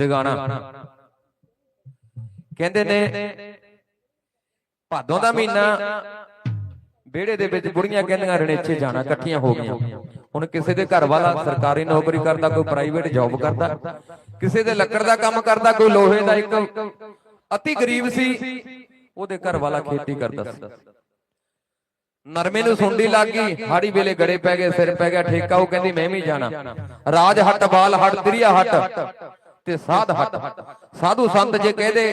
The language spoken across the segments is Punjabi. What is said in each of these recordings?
ਦਿਗਾਣਾ ਕਹਿੰਦੇ ਨੇ ਭਾਦੋਂ ਦਾ ਮਹੀਨਾ ਵਿਹੜੇ ਦੇ ਵਿੱਚ ਬੁੜੀਆਂ ਕਹਿੰਦੀਆਂ ਰਣੇਚੇ ਜਾਣਾ ਇਕੱਠੀਆਂ ਹੋ ਗਈਆਂ। ਹੁਣ ਕਿਸੇ ਦੇ ਘਰ ਵਾਲਾ ਸਰਕਾਰੀ ਨੌਕਰੀ ਕਰਦਾ ਕੋਈ ਪ੍ਰਾਈਵੇਟ ਜੌਬ ਕਰਦਾ ਕਿਸੇ ਦੇ ਲੱਕੜ ਦਾ ਕੰਮ ਕਰਦਾ ਕੋਈ ਲੋਹੇ ਦਾ ਇੱਕ ਅਤੀ ਗਰੀਬ ਸੀ ਉਹਦੇ ਘਰ ਵਾਲਾ ਖੇਤੀ ਕਰਦਾ ਸੀ। ਨਰਮੇ ਨੂੰ ਸੁੰਡੀ ਲੱਗ ਗਈ ਹਾੜੀ ਵੇਲੇ ਗੜੇ ਪੈ ਗਏ ਸਿਰ ਪੈ ਗਿਆ ਠੇਕਾ ਉਹ ਕਹਿੰਦੀ ਮੈਂ ਵੀ ਜਾਣਾ। ਰਾਜ ਹੱਟ ਬਾਲ ਹੱਟ ਤ੍ਰਿਆ ਹੱਟ। ਤੇ ਸਾਧ ਹੱਟ ਸਾਧੂ ਸੰਤ ਜੇ ਕਹਦੇ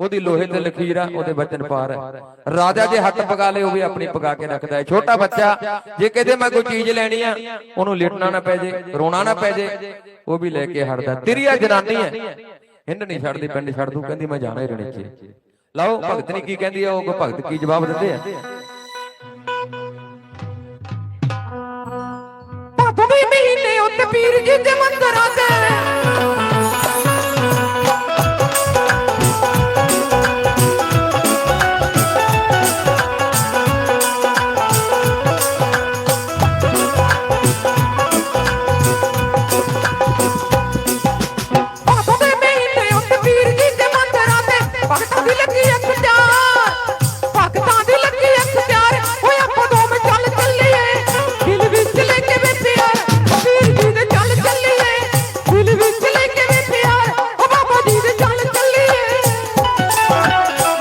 ਉਹਦੀ ਲੋਹੇ ਤੇ ਲਖੀਰ ਆ, ਉਹਦੇ ਬਚਨ ਪਾਰ ਹੈ ਰਾਜਾ ਜੇ ਹੱਟ ਪਗਾ ਲੇ ਉਹ ਵੀ ਆਪਣੀ ਪਗਾ ਕੇ ਰੱਖਦਾ ਹੈ। ਛੋਟਾ ਬੱਚਾ, ਜੇ ਕਹਦੇ ਮੈਂ ਕੋਈ ਚੀਜ਼ ਲੈਣੀ ਆ, ਉਹਨੂੰ ਲੇਟਣਾ ਨਾ ਪੈ ਜੇ, ਰੋਣਾ ਨਾ ਪੈ ਜੇ, ਉਹ ਵੀ ਲੈ ਕੇ ਹਟਦਾ। ਤ੍ਰਿਆ ਜਨਾਨੀ ਹੈ। ਹਿੰਡ ਨਹੀਂ ਛੱਡਦੀ, ਪਿੰਡ ਛੱਡ ਦੂ, ਕਹਿੰਦੀ ਮੈਂ ਜਾਣਾ ਹੀ ਰਣੇ ਲਓ, ਭਗਤ ਨੇ ਕੀ ਕਹਿੰਦੀ ਆ ਉਹ ਭਗਤ ਕੀ ਜਵਾਬ ਦਿੰਦੇ ਆ? ਭਾਦੋਂ ਦੇ ਮਹੀਨੇ ਉੱਤੇ ਪੀਰ ਜੀ ਦੇ ਮੰਦਰਾਂ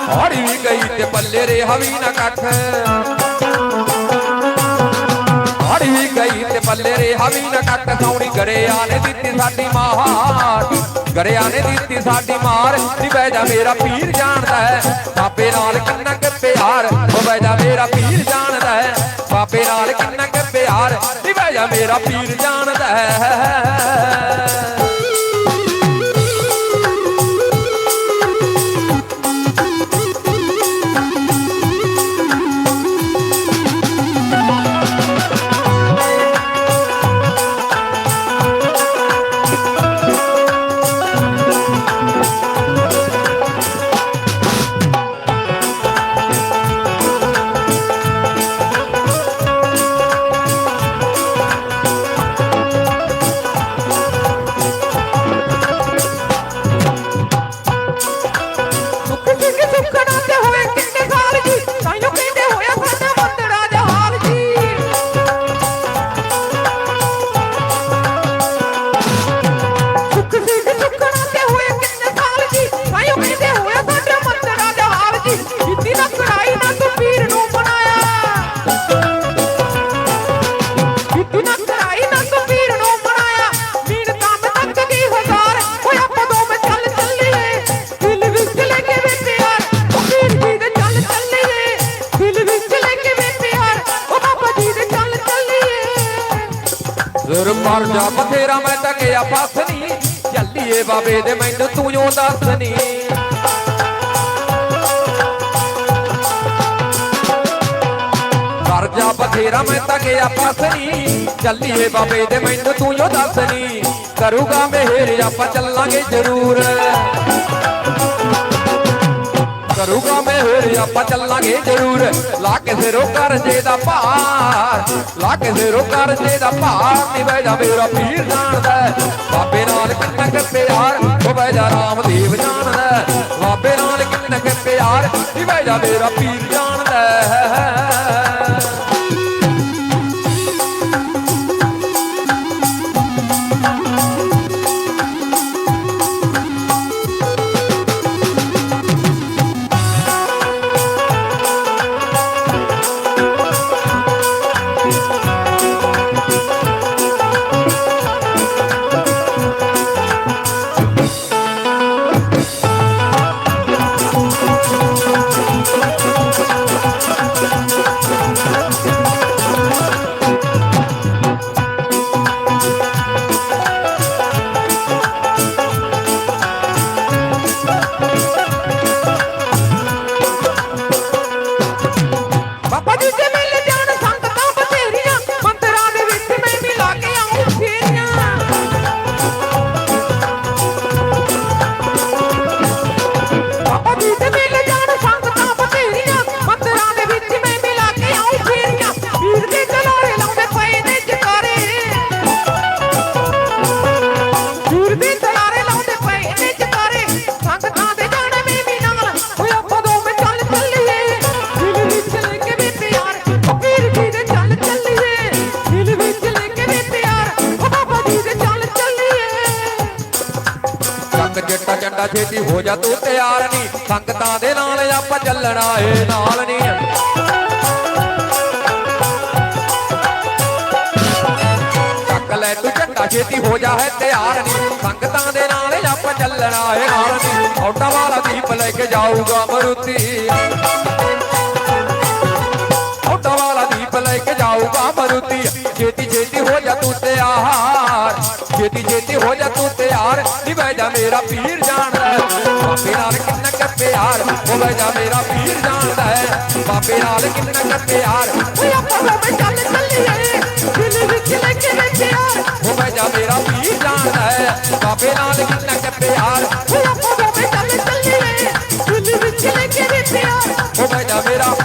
ਹਾੜੀ ਵੀ ਗਈ ਤੇ ਪੱਲੇ ਰੇ ਹਵੀ ਨਾ ਕੱਖ ਹਾੜੀ ਵੀ ਗਈ ਤੇ ਪੱਲੇ ਰੇ ਹਵੀ ਨਾ ਕੱਖ ਸੌਣੀ ਗੜਿਆ ਨੇ ਦਿੱਤੀ ਸਾਡੀ ਮਾਰ। ਗੜਿਆ ਨੇ ਦਿੱਤੀ ਸਾਡੀ ਮਾਰ। ਨੀ ਬਹਿ ਜਾ ਮੇਰਾ ਪੀਰ ਜਾਣਦਾ ਹੈ। ਬਾਬੇ ਨਾਲ ਕਿੰਨਾ ਕੁ ਪਿਆਰ। ਉਹ ਬਹਿ ਜਾ ਮੇਰਾ ਪੀਰ ਜਾਣਦਾ ਹੈ। ਬਾਬੇ ਨਾਲ ਕਿੰਨਾ ਕੁ ਪਿਆਰ। ਨੀ ਬਹਿ ਜਾ ਮੇਰਾ ਪੀਰ ਜਾਣਦਾ ਹੈ। ਜ਼ਰ ਜਾ ਬਥੇਰਾ ਮੈਂ ਤਾਂ ਗਿਆ ਨਹੀਂ ਚੱਲੀਏ ਬਾਬੇ ਦੇ, ਮੈਨੂੰ ਤੂੰ ਜੋ ਦੱਸ ਨਹੀਂ ਮਰ ਜਾ ਬਥੇਰਾ ਮੈਂ ਤਾਂ ਗਿਆ ਫਸ ਨਹੀਂ ਚੱਲੀਏ ਬਾਬੇ ਦੇ, ਮੈਨੂੰ ਤੂੰ ਜੋ ਦੱਸ ਨਹੀਂ ਕਰੂਗਾ ਮਿਹਰ, ਆਪਾਂ ਚੱਲਾਂਗੇ ਜ਼ਰੂਰ। ਕਰੂਗਾ ਮਿਹਰ ਆਪਾਂ ਚੱਲਾਂਗੇ ਜ਼ਰੂਰ। ਲਾ ਕੇ ਸਿਰੋਂ ਕਰਜੇ ਦਾ ਭਾਰ, ਲਾ ਕੇ ਸਿਰੋਂ ਕਰਜੇ ਦਾ ਭਾਰ, ਨੀ ਜਾ ਮੇਰਾ ਪੀਰ ਜਾਣਦਾ। ਬਾਬੇ ਨਾਲ ਕਿੰਨਾ ਕੁ ਪਿਆਰ ਉਹ ਜਾ ਰਾਮਦੇਵ ਜਾਣਦਾ। ਬਾਬੇ ਨਾਲ ਕਿੰਨਾ ਕੁ ਪਿਆਰ, ਨੀ ਜਾ ਮੇਰਾ ਪੀਰ ਚੰਗਾ ਛੇਤੀ ਹੋ ਜਾ ਤੂੰ ਤਿਆਰ ਨਹੀਂ। ਸੰਗਤਾਂ ਦੇ ਨਾਲ ਆਪਾਂ ਚੱਲਣਾ ਏ ਨਾਲ ਨਹੀਂ। ਲੈ ਤੂੰ ਝੰਡਾ, ਛੇਤੀ ਹੋ ਜਾ ਹੈ ਤਿਆਰ ਨਹੀਂ। ਸੰਗਤਾਂ ਦੇ ਨਾਲ ਆਪਾਂ ਚੱਲਣਾ ਏ ਨਾਲ ਨਹੀਂ। ਔਟਾ ਵਾਲਾ ਦੀਪ ਲੈ ਕੇ ਜਾਊਗਾ ਮਰੂਤੀ। ਔਟਾ ਵਾਲਾ ਦੀਪ ਲੈ ਕੇ ਜਾਊਗਾ ਮਰੂਤੀ। ਛੇਤੀ ਛੇਤੀ ਹੋ ਜਾ ਤੂੰ ਤਿਆਰ। ਛੇਤੀ ਛੇਤੀ ਹੋ ਜਾ ਤੂੰ ਤਿਆਰ। ਨੀ ਬਹਿ ਜਾ ਮੇਰਾ ਪੀਰ ਜਾਣਦਾ ਹੈ। ਬਾਬੇ ਨਾਲ ਕਿੰਨਾ ਕੁ ਪਿਆਰ। ਉਹ ਬਹਿ ਜਾ ਮੇਰਾ ਪੀਰ ਜਾਣਦਾ ਹੈ। ਬਾਬੇ ਨਾਲ ਕਿੰਨਾ ਕੁ ਪਿਆਰ। ਓਏ ਆਪਾਂ ਦੋਵੇਂ ਚੱਲ ਚੱਲੀਏ। ਦਿਲ ਵਿੱਚ ਲੈ ਕੇ ਪਿਆਰ ਉਹ ਬਹਿ ਜਾ ਮੇਰਾ ਪੀਰ ਜਾਣਦਾ ਹੈ। ਬਾਬੇ ਨਾਲ ਕਿੰਨਾ ਕੁ ਪਿਆਰ। ਓਏ ਆਪਾਂ ਦੋਵੇਂ ਚੱਲ ਚੱਲੀਏ। ਦਿਲ ਵਿੱਚ ਲੈ ਕੇ ਪਿਆਰ ਉਹ ਬਹਿ ਜਾ ਮੇਰਾ